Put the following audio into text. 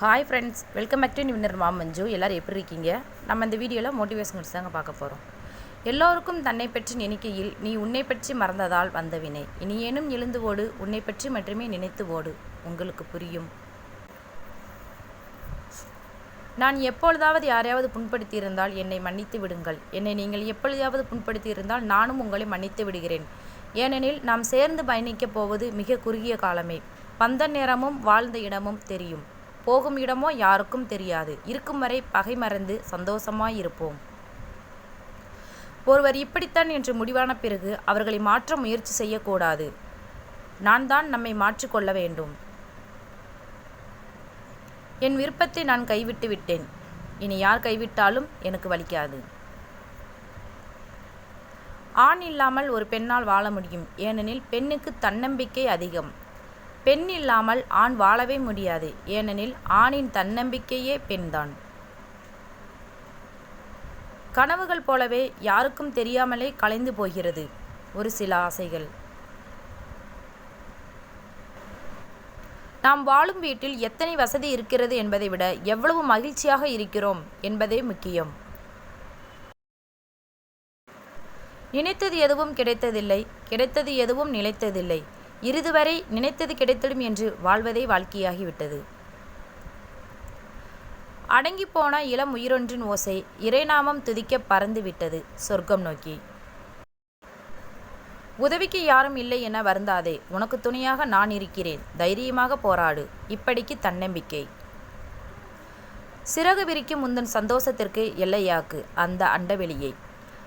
Hi friends welcome back to நிவினர் mom Manju எல்லோரும் எப்படி இருக்கீங்க? நம்ம இந்த வீடியோவில் மோட்டிவேஷன்ஸ் தாங்க பார்க்க போகிறோம் எல்லோருக்கும் தன்னை பற்றி நினைக்கையில் நீ உன்னை பற்றி மறந்ததால் வந்த வினை. இனியேனும் எழுந்து ஓடு உன்னை பற்றி மட்டுமே நினைத்து ஓடு. உங்களுக்கு புரியும். நான் எப்பொழுதாவது யாரையாவது புண்படுத்தியிருந்தால் என்னை மன்னித்து விடுங்கள். என்னை நீங்கள் எப்பொழுதாவது புண்படுத்தியிருந்தால் நானும் உங்களை மன்னித்து விடுகிறேன். ஏனெனில் நாம் சேர்ந்து பயணிக்கப் போவது மிக குறுகிய காலமே. வந்த நேரமும் வாழ்ந்த இடமும் தெரியும். போகும் இடமோ யாருக்கும் தெரியாது. இருக்கும் வரை பகை மறந்து சந்தோஷமாயிருப்போம் ஒருவர் இப்படித்தான் என்று முடிவான பிறகு அவர்களை மாற்ற முயற்சி செய்யக்கூடாது. நான் தான் நம்மை மாற்றிக்கொள்ள வேண்டும். என் விருப்பத்தை நான் கைவிட்டு விட்டேன். இனி யார் கைவிட்டாலும் எனக்கு வலிக்காது. ஆண் இல்லாமல் ஒரு பெண்ணால் வாழ முடியும். ஏனெனில் பெண்ணுக்கு தன்னம்பிக்கை அதிகம். பெண் இல்லாமல் ஆண் வாழவே முடியாது. ஏனெனில் ஆணின் தன்னம்பிக்கையே பெண்தான். கனவுகள் போலவே யாருக்கும் தெரியாமலே கலைந்து போகிறது ஒரு சில ஆசைகள். நாம் வாழும் வீட்டில் எத்தனை வசதி இருக்கிறது என்பதை விட எவ்வளவு மகிழ்ச்சியாக இருக்கிறோம் என்பதே முக்கியம். நினைத்தது எதுவும் கிடைத்ததில்லை கிடைத்தது எதுவும் நிலைத்ததில்லை. இருதுவரை நினைத்தது கிடைத்திடும் என்று வாழ்வதே வாழ்க்கையாகிவிட்டது. அடங்கி போன இளம் உயிரொன்றின் ஓசை இறைநாமம் துதிக்க பறந்து விட்டது சொர்க்கம் நோக்கி. உதவிக்கு யாரும் இல்லை என வருந்தாதே உனக்கு துணையாக நான் இருக்கிறேன் தைரியமாக போராடு இப்படிக்கு தன்னம்பிக்கை. சிறகு விரிக்கும் முந்தன் சந்தோஷத்திற்கு எல்லையாக்கு அந்த அண்டவெளியை.